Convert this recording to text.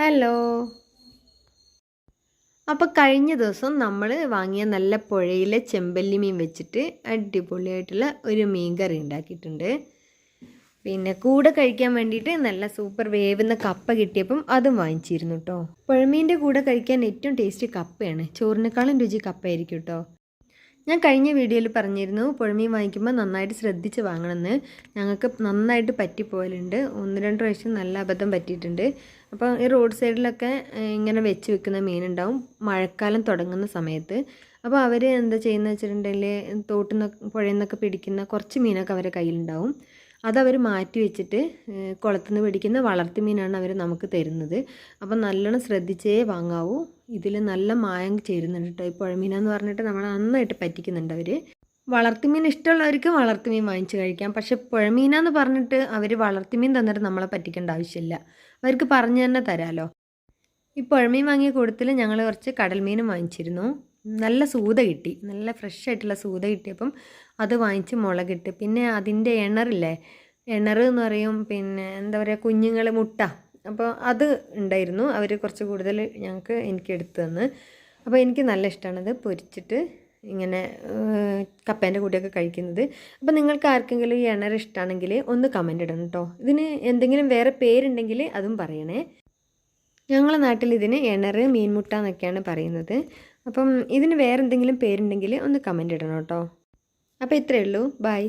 Hello. അപ്പോൾ കഴിഞ്ഞ ദിവസം നമ്മൾ വാങ്ങിയ നല്ല പുഴയിലെ ചെമ്പല്ലി മീൻ വെച്ചിട്ട് അടിപൊളിയായിട്ടുള്ള ഒരു മീൻ കറി ഉണ്ടാക്കിയിട്ടുണ്ട്. പിന്നെ കൂടെ കഴിക്കാൻ വേണ്ടിയിട്ട് നല്ല സൂപ്പർ വേവുന്ന കപ്പ കിട്ടിയപ്പം അതും വാങ്ങിച്ചിരുന്നു കേട്ടോ പുഴമീന്റെ കൂടെ കഴിക്കാൻ ഏറ്റവും ടേസ്റ്റ് കപ്പയാണ്. ചോറിനേക്കാളും രുചി കപ്പയായിരിക്കും കേട്ടോ ഞാൻ കഴിഞ്ഞ വീഡിയോയിൽ പറഞ്ഞിരുന്നു പുഴമീൻ വാങ്ങിക്കുമ്പോൾ നന്നായിട്ട് ശ്രദ്ധിച്ച് വാങ്ങണമെന്ന് ഞങ്ങൾക്ക് നന്നായിട്ട് പറ്റിപ്പോയലുണ്ട്. ഒന്ന് രണ്ട് പ്രാവശ്യം നല്ല അബദ്ധം പറ്റിയിട്ടുണ്ട്. അപ്പോൾ ഈ റോഡ് സൈഡിലൊക്കെ ഇങ്ങനെ വെച്ച് വെക്കുന്ന മീനുണ്ടാവും. മഴക്കാലം തുടങ്ങുന്ന സമയത്ത്. അപ്പോൾ അവർ എന്താ ചെയ്യുന്നത് വെച്ചിട്ടുണ്ടെങ്കിൽ തോട്ടിൽ നിന്ന് പുഴയിൽ നിന്നൊക്കെ പിടിക്കുന്ന കുറച്ച് മീനൊക്കെ അവരുടെ കയ്യിലുണ്ടാവും. അതവർ മാറ്റി വെച്ചിട്ട് ഏഹ്, കുളത്തിൽ നിന്ന് പിടിക്കുന്ന വളർത്തു മീനാണ് അവർ നമുക്ക് തരുന്നത്. അപ്പം നല്ലോണം ശ്രദ്ധിച്ചേ വാങ്ങാവൂ. ഇതിൽ നല്ല മായം ചേരുന്നുണ്ട് കേട്ടോ ഈ പുഴമീനെന്ന് പറഞ്ഞിട്ട് നമ്മൾ നന്നായിട്ട് പറ്റിക്കുന്നുണ്ട് അവർ വളർത്തുമീൻ ഇഷ്ടമുള്ളവർക്ക് വളർത്തുമീൻ വാങ്ങിച്ച് കഴിക്കാം. പക്ഷെ പുഴമീനാന്ന് പറഞ്ഞിട്ട് അവർ വളർത്തുമീൻ തന്നിട്ട് നമ്മളെ പറ്റിക്കേണ്ട ആവശ്യമില്ല. അവർക്ക് പറഞ്ഞു തന്നെ തരാമല്ലോ ഈ പുഴമീൻ വാങ്ങിയ കൂടത്തിൽ ഞങ്ങൾ കുറച്ച് കടൽമീനും വാങ്ങിച്ചിരുന്നു. നല്ല സൂത കിട്ടി. നല്ല ഫ്രഷ് ആയിട്ടുള്ള സൂത കിട്ടിയപ്പം അത് വാങ്ങിച്ച് മുളകിട്ട്. പിന്നെ അതിന്റെ എണറില്ലേ എണർ എന്ന് പറയും പിന്നെ എന്താ പറയുക കുഞ്ഞുങ്ങൾ മുട്ട. അപ്പോൾ അത് ഉണ്ടായിരുന്നു. അവർ കുറച്ച് കൂടുതൽ ഞങ്ങൾക്ക് എനിക്ക് എടുത്തു തന്ന്. അപ്പോൾ എനിക്ക് നല്ല ഇഷ്ടമാണത് പൊരിച്ചിട്ട് ഇങ്ങനെ കപ്പേന്റെ കൂടെയൊക്കെ കഴിക്കുന്നത്. അപ്പോൾ നിങ്ങൾക്ക് ആർക്കെങ്കിലും ഈ എണ്ണർ ഇഷ്ടമാണെങ്കിൽ ഒന്ന് കമന്റ് ഇടണം കേട്ടോ ഇതിന് എന്തെങ്കിലും വേറെ പേരുണ്ടെങ്കിൽ അതും പറയണേ. ഞങ്ങളെ നാട്ടിൽ ഇതിന് എണർ മീൻമുട്ട എന്നൊക്കെയാണ് പറയുന്നത്. അപ്പം ഇതിന് വേറെന്തെങ്കിലും പേരുണ്ടെങ്കിൽ ഒന്ന് കമന്റ് ഇടണം കേട്ടോ. അപ്പോൾ ഇത്രയേ ഉള്ളൂ. ബൈ